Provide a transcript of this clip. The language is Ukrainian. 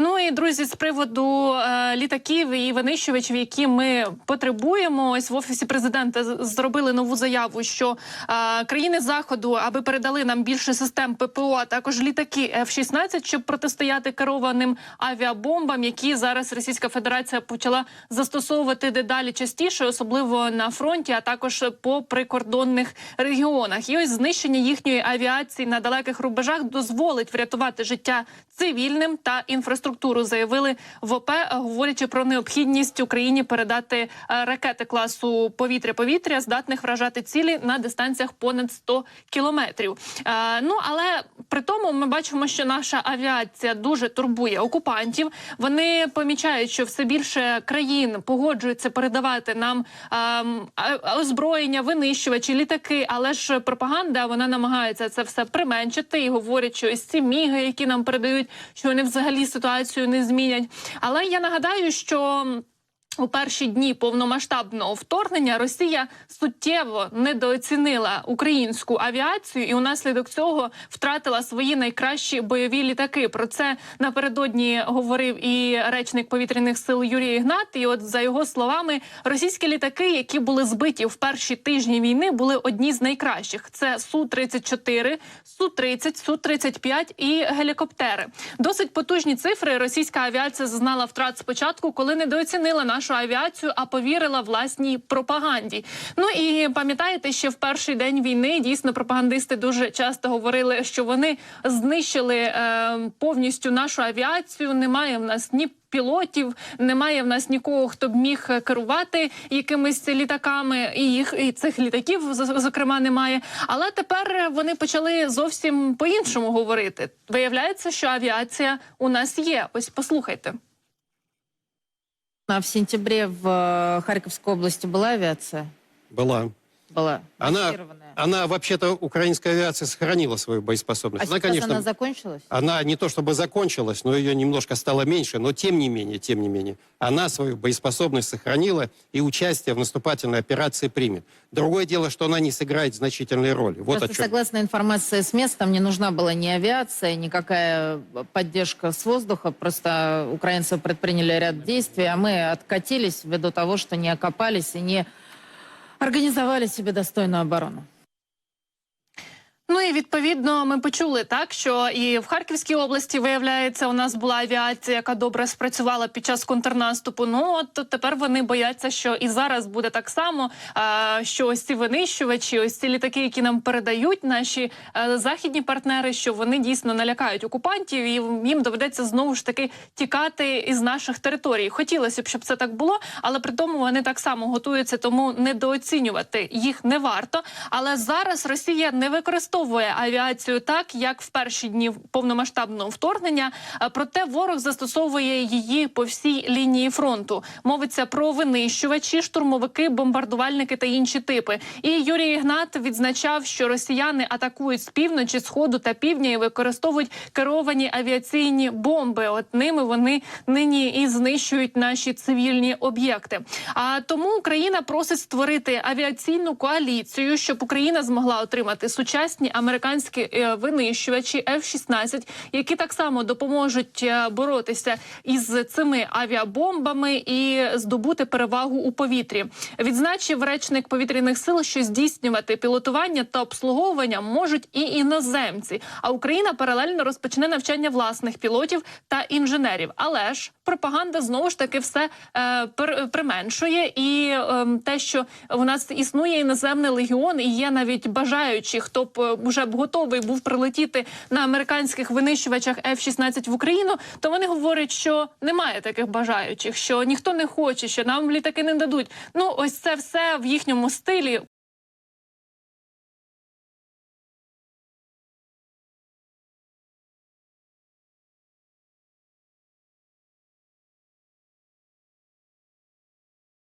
Ну і друзі, з приводу е, літаків і винищувачів, які ми потребуємо, ось в офісі президента зробили нову заяву, що е, країни заходу, аби передали нам більше систем ППО, а також літаки F-16, щоб протистояти керованим авіабомбам, які зараз Російська Федерація почала застосовувати дедалі частіше, особливо на фронті, а також по прикордонних регіонах. І ось знищення їхньої авіації на далеких рубежах дозволить врятувати життя цивільним та інфраструктуру. Заявили в ОП, говорячи про необхідність Україні передати е, ракети класу повітря-повітря, здатних вражати цілі на дистанціях понад 100 кілометрів. Е, Ну але при тому ми бачимо, що наша авіація дуже турбує окупантів. Вони помічають, що все більше країн погоджуються передавати нам ем, озброєння, винищувачі, літаки. Але ж пропаганда вона намагається це все применшити і говорять, що ось ці міги, які нам передають, що вони взагалі ситуацію не змінять. Але я нагадаю, що. У перші дні повномасштабного вторгнення Росія суттєво недооцінила українську авіацію і унаслідок цього втратила свої найкращі бойові літаки. Про це напередодні говорив і речник повітряних сил Юрій Ігнат. І от за його словами, російські літаки, які були збиті в перші тижні війни, були одні з найкращих. Це су 34 су 30 су 35 і гелікоптери. Досить потужні цифри. Російська авіація зазнала втрат спочатку, коли недооцінила нашу авіацію, а повірила власній пропаганді. Ну і пам'ятаєте, ще в перший день війни дійсно пропагандисти дуже часто говорили, що вони знищили е, повністю нашу авіацію. Немає в нас ні. Пілотів немає в нас нікого, хто б міг керувати якимись літаками, і їх і цих літаків зокрема немає. Але тепер вони почали зовсім по-іншому говорити. Виявляється, що авіація у нас є. Ось послухайте. А в сентябре в э, Харьковской области была авиация? Была. Была. Она, она вообще-то, украинская авиация сохранила свою боеспособность. А она, конечно, она закончилась? она не то чтобы закончилась, но ее немножко стало меньше, но тем не менее, тем не менее, она свою боеспособность сохранила и участие в наступательной операции примет. Другое дело, что она не сыграет значительной роли. Вот о Просто чем. согласно информации с места, мне нужна была не авиация, никакая поддержка с воздуха. Просто украинцы предприняли ряд действий, а мы откатились ввиду того, что не окопались и не организовали себе достойную оборону. Ну і відповідно ми почули так, що і в Харківській області виявляється, у нас була авіація, яка добре спрацювала під час контрнаступу. Ну от тепер вони бояться, що і зараз буде так само. Що ось ці винищувачі, ось ці літаки, які нам передають наші е, західні партнери, що вони дійсно налякають окупантів, і їм доведеться знову ж таки тікати із наших територій. Хотілося б, щоб це так було, але при тому вони так само готуються, тому недооцінювати їх не варто. Але зараз Росія не використовує авіацію так, як в перші дні повномасштабного вторгнення. Проте ворог застосовує її по всій лінії фронту. Мовиться про винищувачі, штурмовики, бомбардувальники та інші типи. І Юрій Ігнат відзначав, що росіяни атакують з півночі, сходу та півдня і використовують керовані авіаційні бомби. От ними вони нині і знищують наші цивільні об'єкти. А тому Україна просить створити авіаційну коаліцію, щоб Україна змогла отримати сучасні американські е, винищувачі F-16, які так само допоможуть е, боротися із цими авіабомбами і здобути перевагу у повітрі. Відзначив речник повітряних сил, що здійснювати пілотування та обслуговування можуть і іноземці. А Україна паралельно розпочне навчання власних пілотів та інженерів. Але ж пропаганда знову ж таки все е, применшує, і е, те, що у нас існує іноземний легіон, і є навіть бажаючі, хто б е, вже б готовий був прилетіти на американських винищувачах F-16 в Україну, то вони говорять, що немає таких бажаючих, що ніхто не хоче, що нам літаки не дадуть. Ну ось це все в їхньому стилі